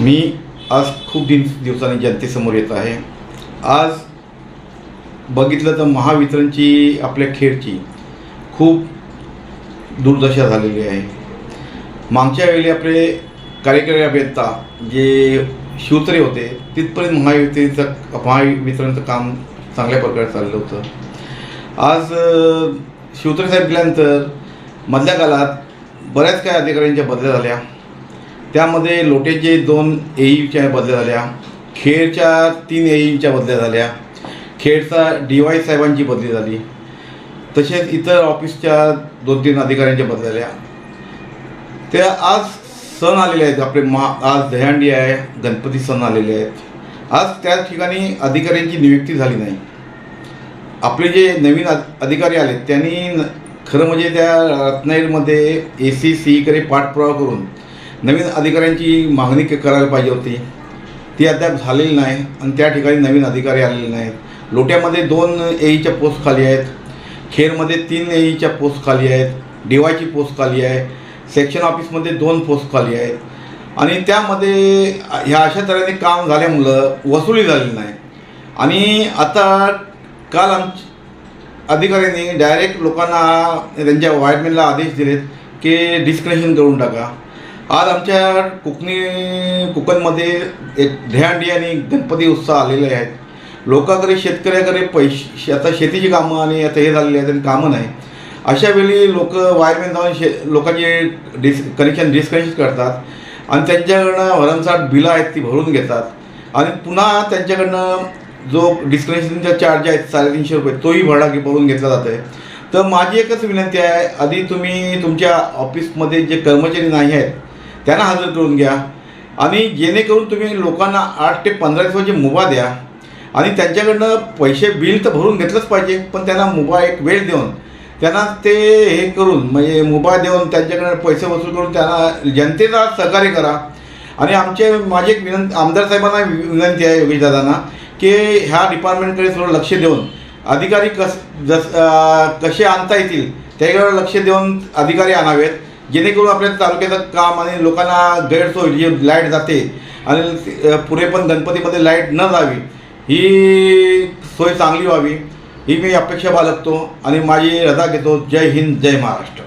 मी आज खूप दिन दिवसांनी जनतेसमोर येत आहे. आज बघितलं तर महावितरणची आपल्या खेडची खूप दुर्दशा झालेली आहे. मागच्या वेळी आपले कार्यकारी अभियंता जे शिवतरे होते तिथपर्यंत महावितरणचं महावितरणचं काम चांगल्या प्रकारे चाललं होतं. आज शिवतरे साहेब गेल्यानंतर मधल्या काळात बऱ्याच काही अधिकाऱ्यांच्या बदल्या झाल्या. त्यामध्ये लोटेचे दोन एईच्या बदल्या झाल्या. खेडच्या तीन एईच्या बदल्या झाल्या. खेडचा डी वाय साहेबांची बदली झाली. तसेच इतर ऑफिसच्या दोन तीन अधिकाऱ्यांच्या बदल्या झाल्या. त्या आज सण आलेले आहेत. आपले मा आज दहीहंडी आहे गणपती सण आलेले आहेत. आज त्या ठिकाणी अधिकाऱ्यांची नियुक्ती झाली नाही. आपले जे नवीन अधिकारी आले त्यांनी न- खरं म्हणजे त्या रत्नागिरीमध्ये ए सी सीकडे पाठपुरावा करून नवीन अधिकाऱ्यांची मागणी करायला पाहिजे होती. ती अद्याप झालेली नाही आणि त्या ठिकाणी नवीन अधिकारी आलेले नाहीत. लोट्यामध्ये दोन एईच्या पोस्ट खाली आहेत. खेरमध्ये तीन एईच्या पोस्ट खाली आहेत. डीवायची पोस्ट खाली आहे. सेक्शन ऑफिसमध्ये दोन पोस्ट खाली आहेत. आणि त्यामध्ये ह्या अशा तऱ्हेने काम झाल्यामुळं वसुली झालेली नाही. आणि आता काल आम अधिकाऱ्यांनी डायरेक्ट लोकांना त्यांच्या वायरमॅनला आदेश दिलेत की डिस्कनेक्शन करून टाका. आज आमच्या कोकणी कोकणमध्ये एक ध्यानडी आणि गणपती उत्सव आलेले आहेत. लोकांकडे शेतकऱ्याकडे पैसे आता शेतीची कामं आणि आता हे झालेली आहेत आणि कामं नाही. अशा वेळी लोक वायरमॅन जाऊन शे लोकांचे डिस कनेक्शन डिस्कनेक्ट करतात आणि त्यांच्याकडनं भरमसाठ बिलं आहेत ती भरून घेतात. आणि पुन्हा त्यांच्याकडनं जो डिस्कनेक्शनचा चार्ज आहे साडेतीनशे रुपये तोही भरडा भरून घेतला जातो आहे तर माझी एकच विनंती आहे आधी तुम्ही तुमच्या ऑफिसमध्ये जे कर्मचारी नाही आहेत त्यांना हजर करून घ्या. आणि जेणेकरून तुम्ही लोकांना आठ ते पंधरा दिवसाची मुभा द्या आणि त्यांच्याकडनं पैसे बिल तर भरून घेतलंच पाहिजे पण त्यांना मुभा एक वेळ देऊन त्यांना ते हे करून म्हणजे मुभा देऊन त्यांच्याकडनं पैसे वसूल करून त्यांना जनतेला सहकार्य करा. आणि आमचे माझी एक विनंती आमदार साहेबांना वि- विनंती आहे योगेश दादांना की ह्या डिपार्टमेंटकडे थोडं लक्ष देऊन अधिकारी कस जस कसे आणता येतील त्याकडे लक्ष देऊन अधिकारी आणावेत. जेणेकरून आपल्या तालुक्याचं काम आणि लोकांना गैरसोय जी लाइट जाते आणि पुढे पण गणपतीमध्ये लाइट न जावी ही सोय चांगली व्हावी ही मी अपेक्षा बाळगतो आणि माझी रजा घेतो. जय हिंद जय महाराष्ट्र.